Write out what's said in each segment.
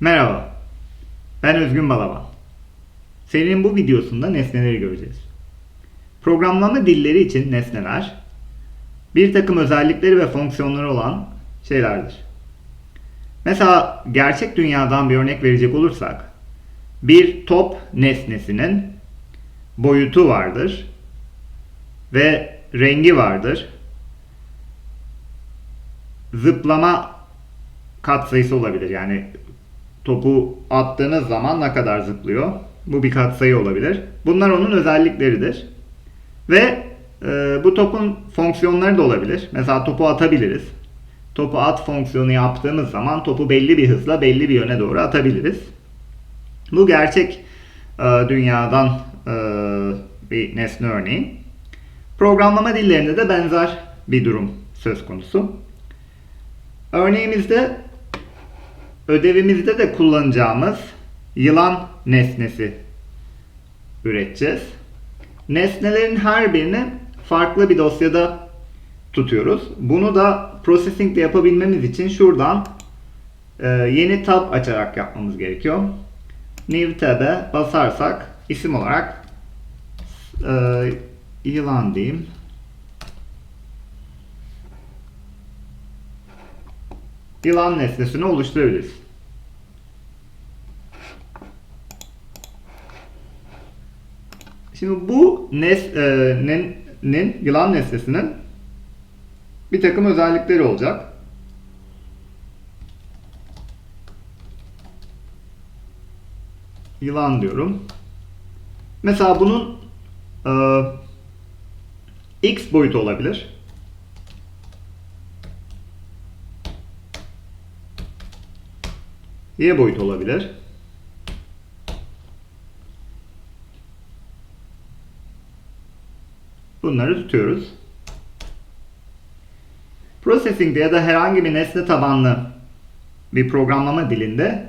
Merhaba, ben Özgün Balaban. Serinin bu videosunda nesneleri göreceğiz. Programlama dilleri için nesneler, bir takım özellikleri ve fonksiyonları olan şeylerdir. Mesela gerçek dünyadan bir örnek verecek olursak, bir top nesnesinin boyutu vardır ve rengi vardır. Zıplama katsayısı olabilir. Yani topu attığınız zaman ne kadar zıplıyor? Bu bir katsayı olabilir. Bunlar onun özellikleridir. Ve e, bu topun fonksiyonları da olabilir. Mesela topu atabiliriz. Topu at fonksiyonu yaptığımız zaman topu belli bir hızla belli bir yöne doğru atabiliriz. Bu gerçek e, dünyadan e, bir nesne örneği. Programlama dillerinde de benzer bir durum söz konusu. Örneğimizde ödevimizde de kullanacağımız yılan nesnesi üreteceğiz. Nesnelerin her birini farklı bir dosyada tutuyoruz. Bunu da processing de yapabilmemiz için şuradan e, yeni tab açarak yapmamız gerekiyor. New tab'e basarsak isim olarak e, yılan diyeyim. Yılan nesnesini oluşturabiliriz. Şimdi bu nesnenin, yılan nesnesinin bir takım özellikleri olacak. Yılan diyorum. Mesela bunun e, x boyutu olabilir. Y boyutu olabilir. Bunları tutuyoruz. Processing'de ya da herhangi bir nesne tabanlı bir programlama dilinde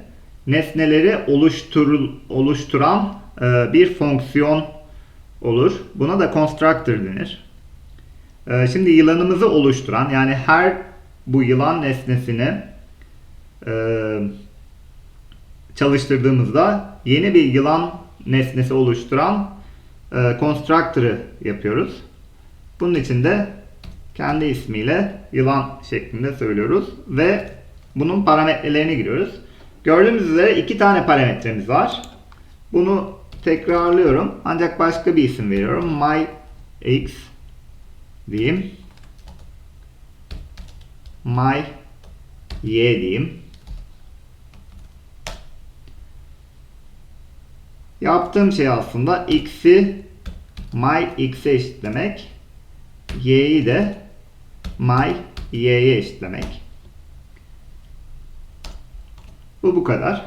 nesneleri oluştur, oluşturan e, bir fonksiyon olur. Buna da constructor denir. E, şimdi yılanımızı oluşturan yani her bu yılan nesnesini e, çalıştırdığımızda yeni bir yılan nesnesi oluşturan e, constructor'ı yapıyoruz. Bunun için de kendi ismiyle yılan şeklinde söylüyoruz ve bunun parametrelerini giriyoruz. Gördüğünüz üzere iki tane parametremiz var. Bunu tekrarlıyorum ancak başka bir isim veriyorum. My x diyeyim. My y diyeyim. Yaptığım şey aslında x'i my x'e eşitlemek. y'yi de my y'ye eşitlemek. Bu bu kadar.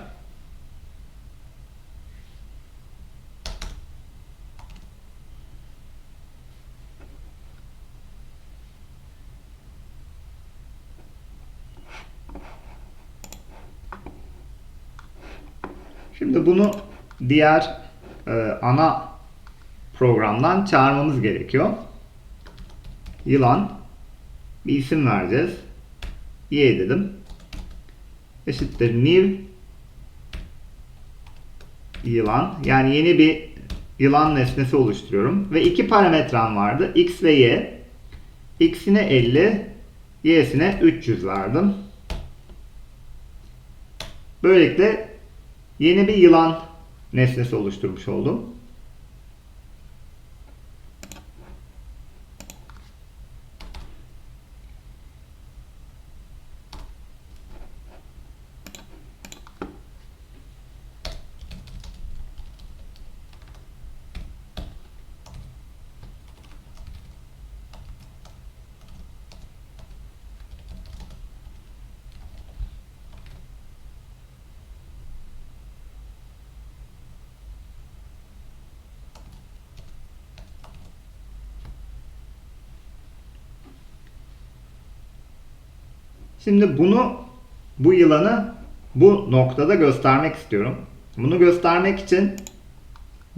Şimdi bunu diğer e, ana programdan çağırmamız gerekiyor. Yılan bir isim vereceğiz. Y dedim. Eşittir new yılan. Yani yeni bir yılan nesnesi oluşturuyorum. Ve iki parametrem vardı. X ve Y. X'ine 50, Y'sine 300 verdim. Böylelikle yeni bir yılan nesnesi oluşturmuş oldum. Şimdi bunu bu yılanı bu noktada göstermek istiyorum. Bunu göstermek için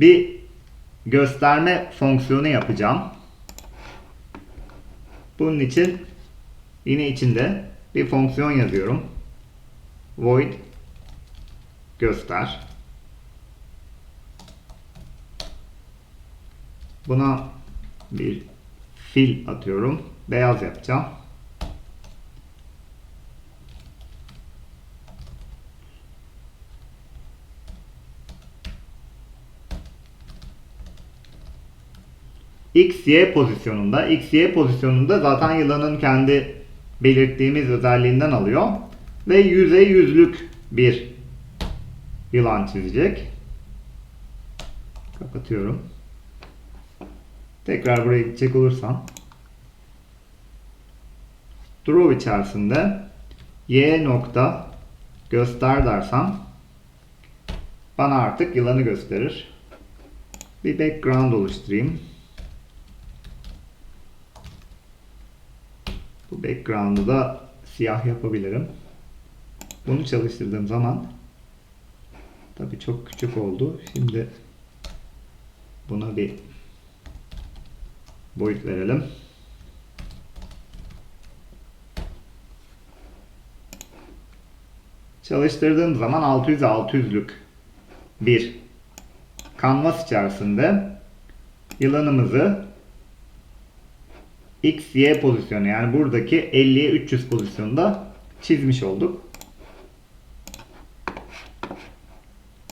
bir gösterme fonksiyonu yapacağım. Bunun için yine içinde bir fonksiyon yazıyorum. Void göster. Buna bir fil atıyorum. Beyaz yapacağım. X, Y pozisyonunda. X, Y pozisyonunda zaten yılanın kendi belirttiğimiz özelliğinden alıyor. Ve yüze yüzlük bir yılan çizecek. Kapatıyorum. Tekrar buraya gidecek olursam. Draw içerisinde y nokta göster dersem bana artık yılanı gösterir. Bir background oluşturayım. Background'u da siyah yapabilirim. Bunu çalıştırdığım zaman tabi çok küçük oldu. Şimdi buna bir boyut verelim. Çalıştırdığım zaman 600 600'lük bir kanvas içerisinde yılanımızı X, Y pozisyonu yani buradaki 50'ye 300 pozisyonda çizmiş olduk.